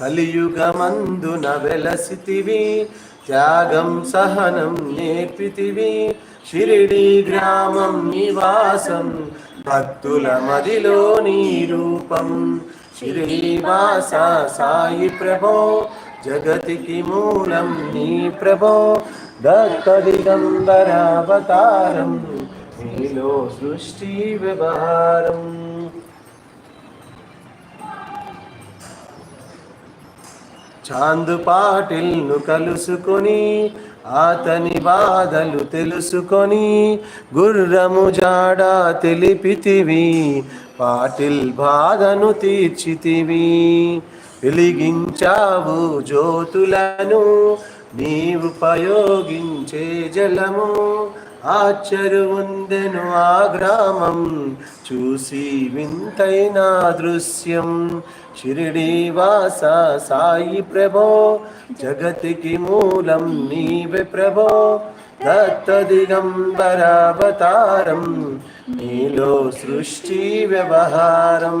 కలియుగమందున వెలసితివి త్యాగం సహనం నేర్పితివి షిరిడి గ్రామం నివాసం భక్తుల మదిలో నీ రూపం శ్రీవాస సాయి ప్రభో జగతికి మూలం నీ ప్రభో దత్త దిగంబరావతారం నీలో సృష్టి వ్యవహారం. చాందు పాటిల్ను కలుసుకొని అతని బాధలు తెలుసుకొని గుర్రము జాడ తెలిపితివి పాటిల్ బాధను తీర్చితివి. వెలిగించావు జ్యోతులను నీవు ఉపయోగించే జలము ఆ చెరువుందెను ఆ గ్రామం చూసి వింతైన దృశ్యం. షిరిడి వాస సాయి ప్రభో జగతికి మూలం నీవే ప్రభో. దత్త దిగంబరావతారం నీలో సృష్టి వ్యవహారం.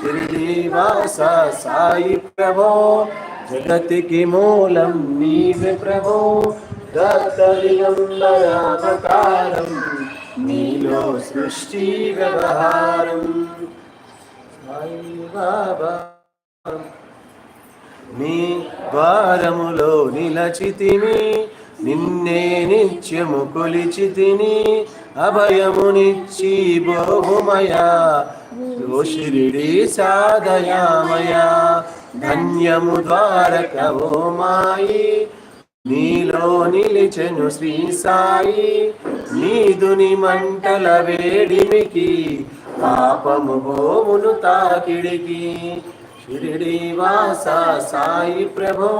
శ్రీనివాస సాయి ప్రభో జగతికి మూలం నీవే ప్రభో. దత్తలింబరావతారం నీలో సృష్టి వ్యవహారం. సాయి బాబా నీ ద్వారములో నిలచితిమి నిన్నే నిత్యము కొలిచితిని అభయమునిచ్చి బోహుమయా ఓ షిరిడి సాదయామయా ధన్యము ద్వారక ఓ మాయి నీలో నిలిచెను శ్రీ సాయి నీదుని మంటల వేడిమికి పాపము భోమును తాకిడికి షిరిడి వాస సాయి ప్రభో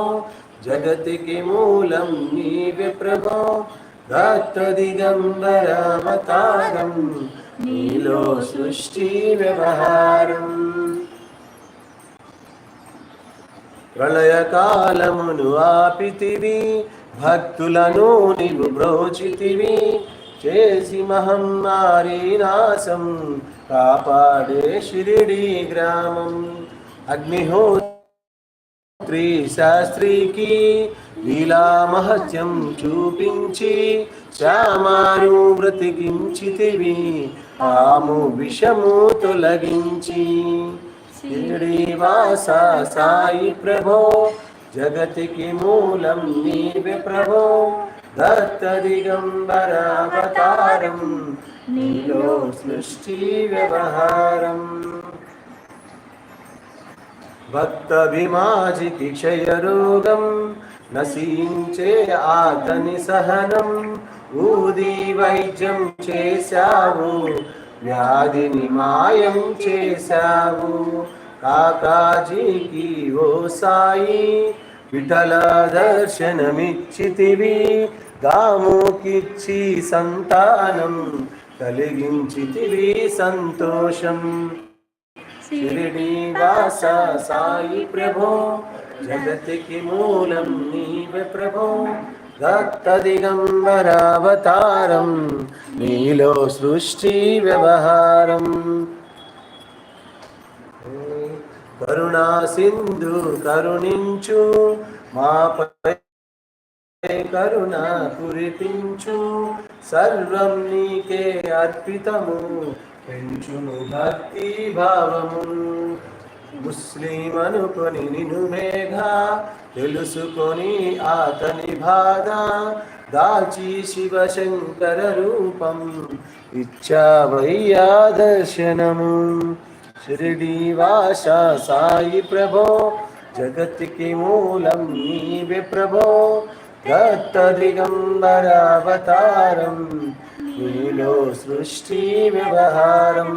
జగతికి మూలం నీవే ప్రభో దత్త దిగంబరావతారం నీలో సృష్టి వ్యవహారం. ప్రళయకాలమును ఆపితివి భక్తులను నీవు బ్రోచితివి. చేసి మహమ్మారి నాశం కాపాడే షిరిడి గ్రామం. అగ్నిహోత్రి శాస్త్రికి లీలామహత్యం చూపించి శ్యామాను బ్రతికించితివి ఆము విషము తొలగించి. షిరిడి సాయి ప్రభో జగతికి మూలం నీవే ప్రభో. దత్త దిగంబరావతారం నీలో సృష్టి వ్యవహారం. భక్త క్షయరోగం నశించే ఆతని సహనం ఊది వైద్యం చేశావు వ్యాధిని మాయం చేశావు. కాకాజీకి ఓ సాయి విఠల దర్శనమిచ్చితివి దాముకిచ్చి సంతానం కలిగించితివి సంతోషం. షిరిడి వాస సాయి ప్రభో జగతికి మూలం నీవే ప్రభో. దత్త దిగంబరావతారం నీలో సృష్టి వ్యవహారం. కరుణా సింధు కరుణించు మాపై కరుణ కురిపించు. సర్వం నీకే అర్పితము పెంచును భక్తి భావము. ముస్లిం అనుకొని నిన్ను మేఘ తెలుసుకొని అతని బాధ దాచి శివశంకర రూపం ఇచ్చావయ్యా దర్శనము. షిరిడి వాస సాయి ప్రభో జగత్కి మూలం నీవే ప్రభో దత్త దిగంబరావతారం నీలో సృష్టి వ్యవహారం.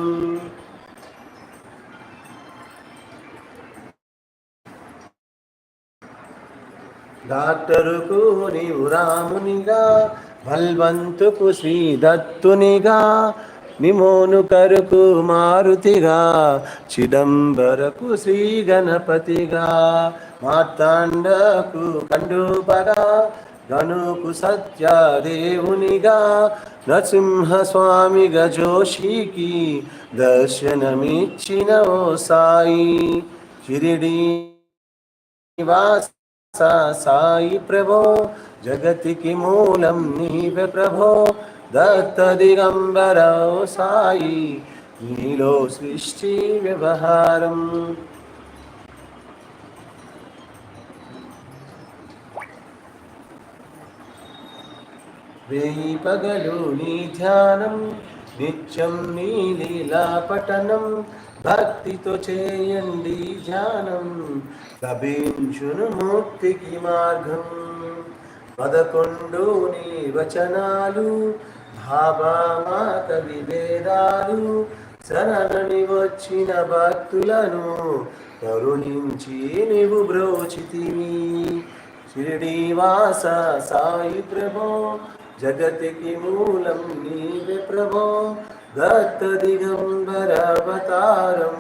డాక్టరుకు నీవు రామునిగా బల్వంతుకు శ్రీ దత్తునిగా నిమోను కరుకు మారుతిగా చిదంబరకు శ్రీ గణపతిగా మార్తాండకు కండూపగా గనుకు సత్యదేవునిగా నరసింహస్వామి గజోషికి దర్శనమిచ్చిన ఓ సాయి. షిరిడి నివాస సాయి ప్రభో జగతికి మూలం నీవే ప్రభో దత్త దిగంబరవు సాయి నీలో సృష్టి వ్యవహారం వేయి పగలు నీ ధ్యానం నిత్యం నీ లీలా పఠనం భక్తితో చేయండి ధ్యానం లభించును ముక్తికి మార్గం. పదకొండు నీ వచనాలు భావామాత విభేదాలు వేదాలు శరణని వచ్చిన భక్తులను కరుణించి నీవు బ్రోచితివి. షిరిడీవాస సాయి ప్రభో జగతికి మూలం నీవే ప్రభో. దత్త దిగంబర అవతారం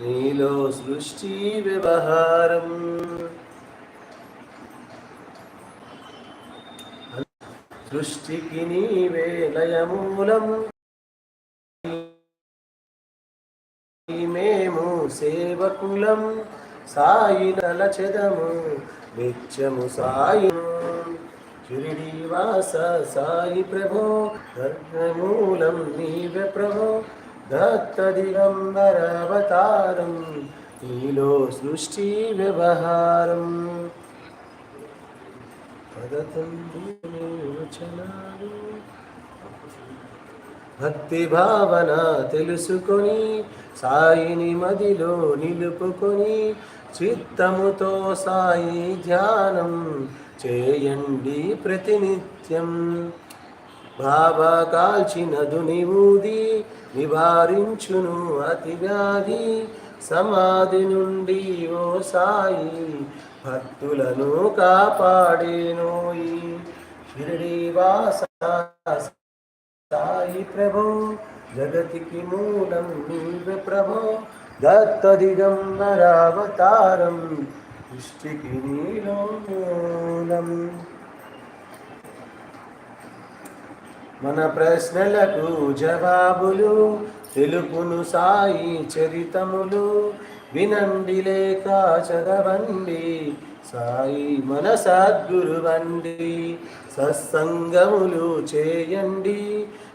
నీలో సృష్టి వ్యవహారం. సృష్టికి నీవే లయమూలం. మేము సేవకులం. సాయి నలచెదము నిత్యము సాయిను షిరిడీవాస సాయి ప్రభో ధర్మమూలం నీవే ప్రభో దత్త దిగంబరవతారం నీలో సృష్టి వ్యవహారం. పదతండు భక్తి భావన తెలుసుకొని సాయిని మదిలో నిలుపుకొని చిత్తముతో సాయి ధ్యానం చేయండి ప్రతినిత్యం. బాబా కాల్చిన దునిమూది నివారించును అతి వ్యాధి సమాధి నుండి ఓ సాయి భక్తులను కాపాడేనోయి షిరిడి సాయి ప్రభో. జగతికి మూలం నీవే ప్రభో. దత్త దృష్టికి నీలో మూలం మన ప్రశ్నలకు జవాబులు తెలుపును సాయి చరితములు వినండి లేక చదవండి సాయి మన సద్గురువండి సత్సంగములు చేయండి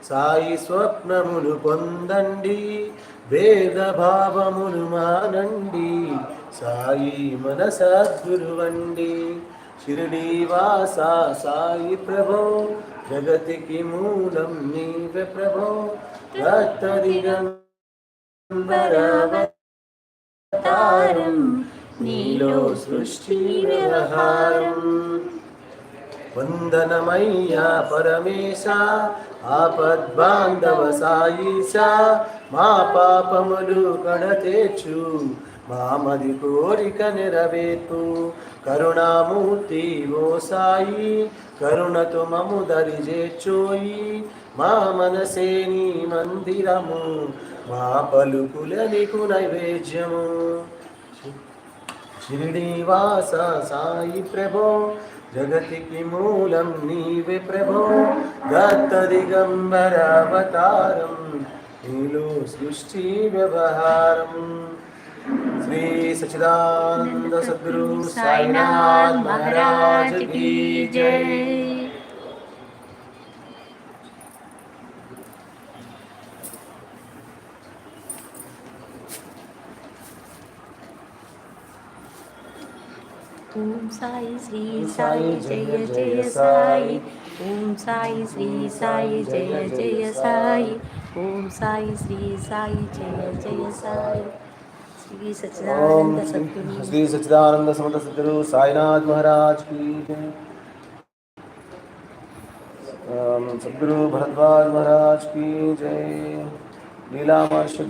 సాయి స్వప్నములు పొందండి వేద భావములు మానండి. సాయి మన సద్గురువండి షిరిడి సాయి ప్రభో జగతికి మూలం నీవే ప్రభో. రక్తదిగంబరావతారం నీలో సృష్టి వ్యవహారం. వందనమయ్యా పరమేశ ఆపద్బాంధవ సాయిష మా పాపములు కడతేచు. మామది కోరిక నెరవేర్పు. కరుణామూర్తి ఓ సాయి కరుణతో మము దరిజేర్చోయి మా మనసే నీ మందిరము మా పలుకుల నీకు నైవేద్యము. షిరిడీవాస సాయి ప్రభో జగతికి మూలం నీవే ప్రభో. దత్త దిగంబర అవతారం నీలో సృష్టి వ్యవహారం. श्री सचिदानंद सदगुरु साईनाथ महाराज की जय। ओम साई श्री साई जय जय साई। ओम साई श्री साई जय जय साई। ओम साई श्री साई जय जय साई। శ్రీ సచిదానంద సమత సద్గురు సాయినాథ్ మహారాజ్ కీ సద్గురు భరద్వాజ్ మహారాజ్ కీ జై లీలా మహర్షి